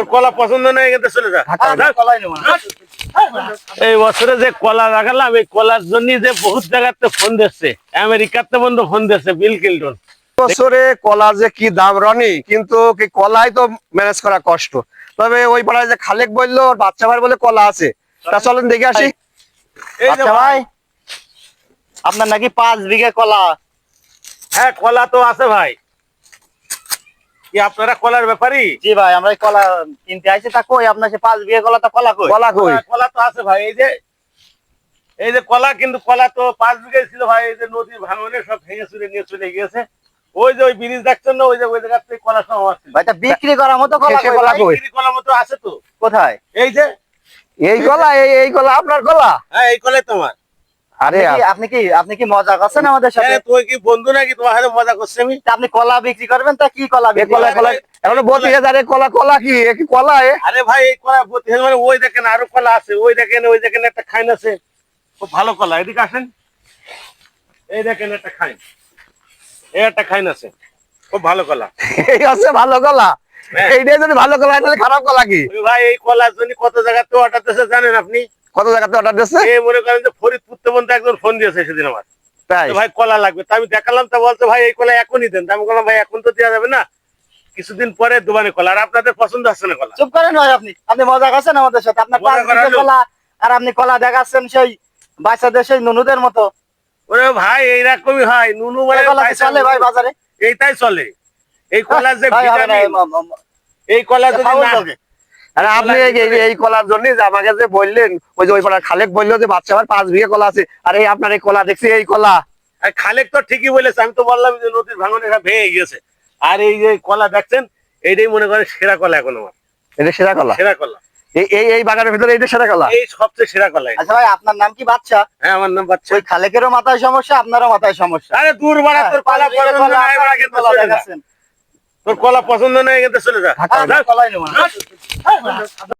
তোর কলা পছন্দ চলে যা। কলাই এই বছরে যে কলা লাগালাম এই কলার জন্য যে বহুত জায়গাতে ফোন দিচ্ছে আমেরিকাতে বন্ধু ফোন দিচ্ছে বিল কিল্টন। বছরে কলা যে কি দাম রনি কিন্তু কি কলাই তো ম্যানেজ করা কষ্ট। তবে ওই পাড়ায় যে খালেক বলল ওর বাচ্চা ভাই বলে কলা আছে। তা চলেন দেখে আসি। আচ্ছা ভাই। আপনার নাকি পাঁচ বিঘা কলা। হ্যাঁ কলা তো আছে ভাই। কি আপনারা কলার ব্যাপারই জি ভাই আমরা কলা কিনতে আইছি। তা কই আপনার সে পাঁচ বিঘা কলা তা কলা কই? কলা কই? কলা- তো আছে ভাই এই যে এই যে কলা কিন্তু কলা তো পাঁচ বিঘা ছিল ভাই এই যে নদীর ভাঙনে সব ভেঙে চুরে নিয়ে চলে গিয়েছে। ওই যে ওই ব্রিজ দেখছেন না ওই যে ওই জায়গাতে কলা সব ছিল। ভাই তা বিক্রি করার মতো কলা কই কলা কই? বিক্রি কলার মতো আছে তো। কোথায়? এই যে এই কলা এই এই কলা আপনার কলা? হ্যাঁ এই কলাই তোমার। আরে আপনি কি- আপনি কি মজা করছেন আমাদের সাথে? হ্যাঁ, তুই কি বন্ধু নাকি? তোমার হাতে মজা করছে আমি। আপনি কলা বিক্রি করবেন? তা কি কলা কলা কলা এখন বত্রিশ হাজার কলা কলা কি? কি কলা আরে ভাই এই কলা মানে ওই দেখেন আরও কলা আছে। ওই দেখেন ওই দেখেন একটা খাইন আছে। খুব ভালো কলা। এদিকে আসেন। এই দেখেন একটা খাইন। এই একটা খাইন আছে। খুব ভালো কলা। এই ভালো কলা। এইটাই যদি ভালো কলা হয়, তাহলে খারাপ কলা কি? ভাই এই জন্য কত অর্ডার জানেন আপনি? কত জায়গাতে অর্ডার দিচ্ছে এই মনে করেন যে ফরিদপুর থেকে একজন ফোন দিয়েছে সেদিন আমার। তাই? ভাই কলা লাগবে। তা আমি দেখালাম তা বলতে ভাই এই কলা এখনই দেন। আমি বললাম ভাই এখন তো দেওয়া যাবে না। কিছুদিন পরে দোকানে কলা। আর আপনাদের পছন্দ আসছে না কলা? চুপ করেন ভাই আপনি। আপনি মজা করছেন আমাদের সাথে। আপনার পাঁচ কলা আর আপনি কলা দেখাচ্ছেন সেই বাচ্চাদের সেই নুনুদের মতো। ওরে ভাই এইরকমই হয়। নুনু মানে এই কলা চলে ভাই বাজারে? এইটাই চলে। এই কলার যে ভিটামিন এই কলা যদি না আরে আপনি এই কলার জন্য যে আমাকে যে বললেন ওই যে ওই খালেক বলল যে বাচ্চা আমার পাঁচ বিঘা কলা আছে। আরে এই আপনার এই কলা দেখছি এই কলা। আর খালেক তো ঠিকই বলেছে আমি তো বললাম যে নদীর ভাঙনে এটা ভেঙে গিয়েছে। আর এই যে কলা দেখছেন এইটাই মনে করেন সেরা কলা এখন আমার। এটা সেরা কলা? সেরা কলা। এই এই বাগানের ভিতরে এইটা সেরা কলা? এই সবচেয়ে সেরা কলা আচ্ছা ভাই আপনার নাম কি বাচ্চা? হ্যাঁ আমার নাম বাচ্চা। ওই খালেকেরও মাথায় সমস্যা আপনারও মাথায় সমস্যা। আরে দূর বাড়া তোর কলা, নয় বাড়া কিন্তু কলা চলে যা। দেখাচ্ছেন। তোর কলা পছন্দ নয় কিন্তু চলে যা। কলাই নেব।